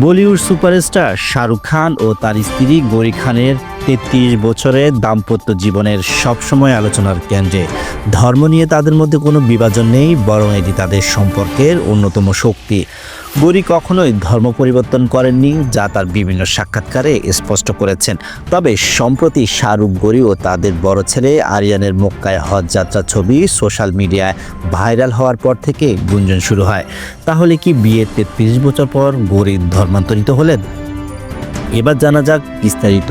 Bollywood superstar Shahrukh Khan ও তার স্ত্রী গৌরী খানের তেত্রিশ বছরের দাম্পত্য জীবনের সবসময় আলোচনার কেন্দ্রে। ধর্ম নিয়ে তাদের মধ্যে কোনো বিভাজন নেই, বরং এটি তাদের সম্পর্কের অন্যতম শক্তি। গৌরী কখনোই ধর্ম পরিবর্তন করেননি, যা তার বিভিন্ন সাক্ষাৎকারে স্পষ্ট করেছেন। তবে সম্প্রতি শাহরুখ গৌরী ও তাদের বড় ছেলে আরিয়ানের মক্কায় হজ যাত্রা ছবি সোশ্যাল মিডিয়ায় ভাইরাল হওয়ার পর থেকে গুঞ্জন শুরু হয়। তাহলে কি বিয়ের তেত্রিশ বছর পর গৌরী ধর্মান্তরিত হলেন? এবার জানা যাক বিস্তারিত।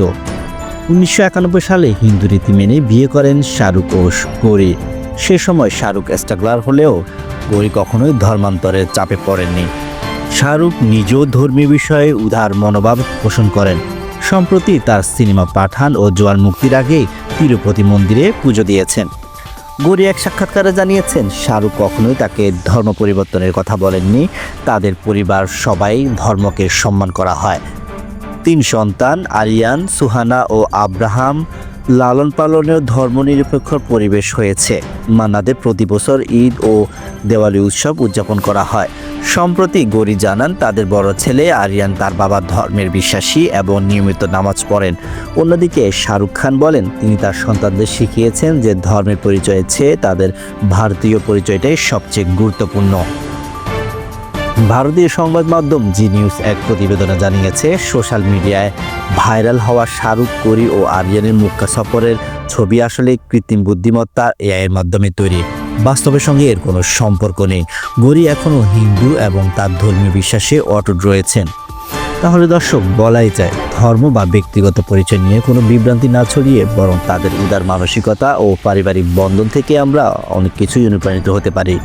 উনিশশো একানব্বই সালে হিন্দু রীতি মেনে বিয়ে করেন শাহরুখ ও গৌরী। সে সময় শাহরুখ স্ট্রাগলার হলেও গৌরী কখনোই ধর্মান্তরের চাপে পড়েননি। শাহরুখ নিজেও ধর্মীয় বিষয়ে উদার মনোভাব পোষণ করেন। সম্প্রতি তার সিনেমা পাঠান ও জোয়ার মুক্তির আগে তিরুপতি মন্দিরে পুজো দিয়েছেন। গৌরী এক সাক্ষাৎকারে জানিয়েছেন, শাহরুখ কখনোই তাকে ধর্ম পরিবর্তনের কথা বলেননি। তাদের পরিবার সবাই ধর্মকে সম্মান করা হয়। তিন সন্তান, আরিয়ান, সুহানা ও আব্রাহাম, লালন পালনেও ধর্মনিরপেক্ষ পরিবেশ হয়েছে। মান্নাদে প্রতি বছর ঈদ ও দেওয়ালি উৎসব উদযাপন করা হয়। সম্প্রতি গৌরী জানান, তাদের বড় ছেলে আরিয়ান তার বাবার ধর্মের বিশ্বাসী এবং নিয়মিত নামাজ পড়েন। অন্যদিকে শাহরুখ খান বলেন, তিনি তার সন্তানদের শিখিয়েছেন যে ধর্মের পরিচয়ের চেয়ে তাদের ভারতীয় পরিচয়টাই সবচেয়ে গুরুত্বপূর্ণ। ভারতীয় সংবাদ মাধ্যম জি নিউজ এক প্রতিবেদনে জানিয়েছে, সোশ্যাল মিডিয়ায় ভাইরাল হওয়া শাহরুখ করি ও আরিয়ানের মুক্কা সফরের ছবি আসলে কৃত্রিম বুদ্ধিমত্তা এআইয়ের মাধ্যমে তৈরি। বাস্তবের সঙ্গে এর কোনো সম্পর্ক নেই। গৌরী এখনও হিন্দু এবং তার ধর্মীয় বিশ্বাসে অটুট রয়েছেন। তাহলে দর্শক, বলাই যায় ধর্ম বা ব্যক্তিগত পরিচয় নিয়ে কোনো বিভ্রান্তি না ছড়িয়ে বরং তাদের উদার মানসিকতা ও পারিবারিক বন্ধন থেকে আমরা অনেক কিছুই অনুপ্রাণিত হতে পারি।